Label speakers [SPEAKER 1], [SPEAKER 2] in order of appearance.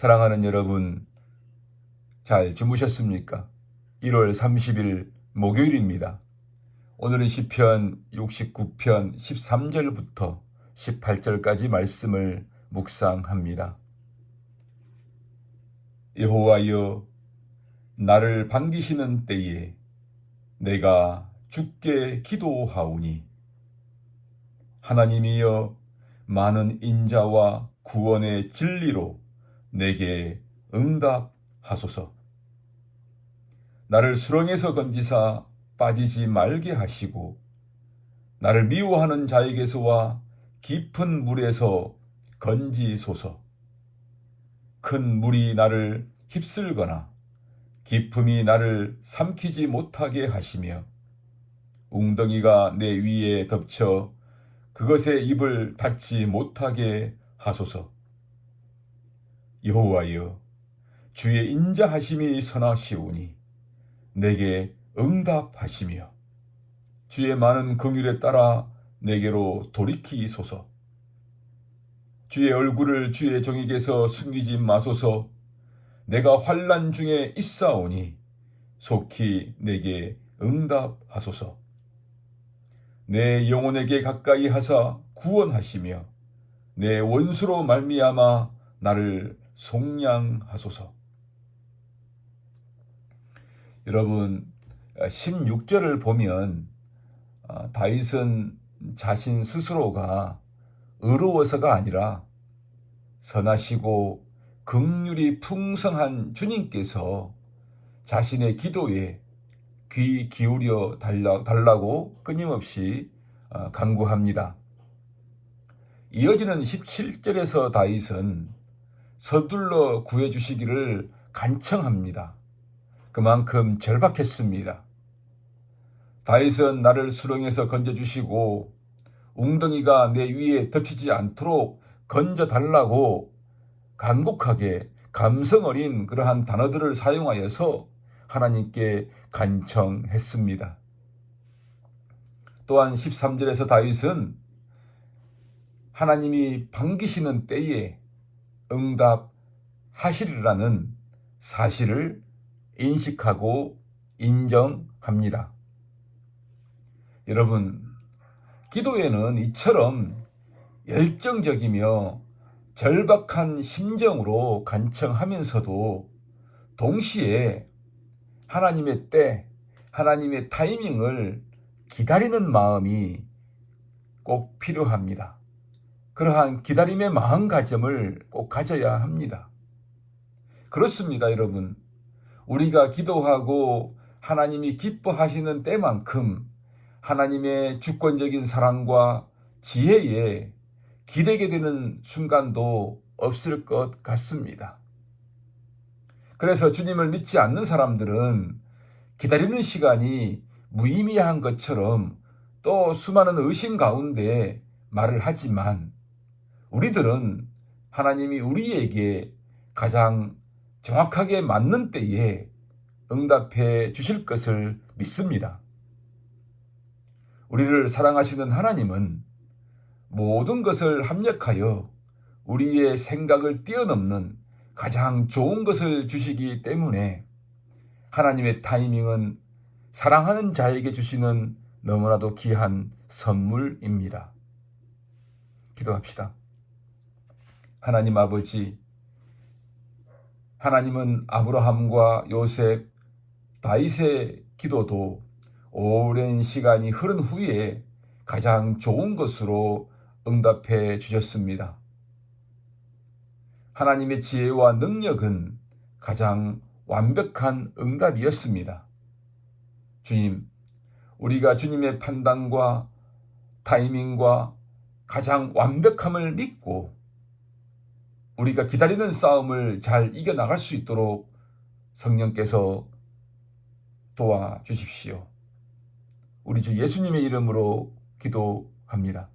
[SPEAKER 1] 사랑하는 여러분, 잘 주무셨습니까? 1월 30일 목요일입니다. 오늘은 시편 69편 13절부터 18절까지 말씀을 묵상합니다. 여호와여 나를 반기시는 때에 내가 주께 기도하오니 하나님이여 많은 인자와 구원의 진리로 내게 응답하소서. 나를 수렁에서 건지사 빠지지 말게 하시고 나를 미워하는 자에게서와 깊은 물에서 건지소서. 큰 물이 나를 휩쓸거나 깊음이 나를 삼키지 못하게 하시며 웅덩이가 내 위에 덮쳐 그것의 입을 닫지 못하게 하소서. 여호와여, 주의 인자하심이 선하시오니 내게 응답하시며 주의 많은 긍휼에 따라 내게로 돌이키소서. 주의 얼굴을 주의 종에게서 숨기지 마소서. 내가 환난 중에 있사오니 속히 내게 응답하소서. 내 영혼에게 가까이 하사 구원하시며 내 원수로 말미암아 나를 속량하소서. 여러분 16절을 보면 아, 다윗은 자신 스스로가 의로워서가 아니라 선하시고 극률이 풍성한 주님께서 자신의 기도에 귀 기울여 달라, 달라고 끊임없이 어, 간구합니다. 이어지는 17절에서 다윗은 서둘러 구해주시기를 간청합니다. 그만큼 절박했습니다. 다윗은 나를 수렁에서 건져주시고 웅덩이가 내 위에 덮치지 않도록 건져달라고 간곡하게 감성 어린 그러한 단어들을 사용하여서 하나님께 간청했습니다. 또한 13절에서 다윗은 하나님이 반기시는 때에 응답하시리라는 사실을 인식하고 인정합니다. 여러분, 기도에는 이처럼 열정적이며 절박한 심정으로 간청하면서도 동시에 하나님의 때, 하나님의 타이밍을 기다리는 마음이 꼭 필요합니다. 그러한 기다림의 마음가짐을 꼭 가져야 합니다. 그렇습니다, 여러분. 우리가 기도하고 하나님이 기뻐하시는 때만큼 하나님의 주권적인 사랑과 지혜에 기대게 되는 순간도 없을 것 같습니다. 그래서 주님을 믿지 않는 사람들은 기다리는 시간이 무의미한 것처럼 또 수많은 의심 가운데 말을 하지만 우리들은 하나님이 우리에게 가장 정확하게 맞는 때에 응답해 주실 것을 믿습니다. 우리를 사랑하시는 하나님은 모든 것을 합력하여 우리의 생각을 뛰어넘는 가장 좋은 것을 주시기 때문에 하나님의 타이밍은 사랑하는 자에게 주시는 너무나도 귀한 선물입니다. 기도합시다. 하나님 아버지, 하나님은 아브라함과 요셉, 다윗의 기도도 오랜 시간이 흐른 후에 가장 좋은 것으로 응답해 주셨습니다. 하나님의 지혜와 능력은 가장 완벽한 응답이었습니다. 주님, 우리가 주님의 판단과 타이밍과 가장 완벽함을 믿고 우리가 기다리는 싸움을 잘 이겨나갈 수 있도록 성령께서 도와주십시오. 우리 주 예수님의 이름으로 기도합니다.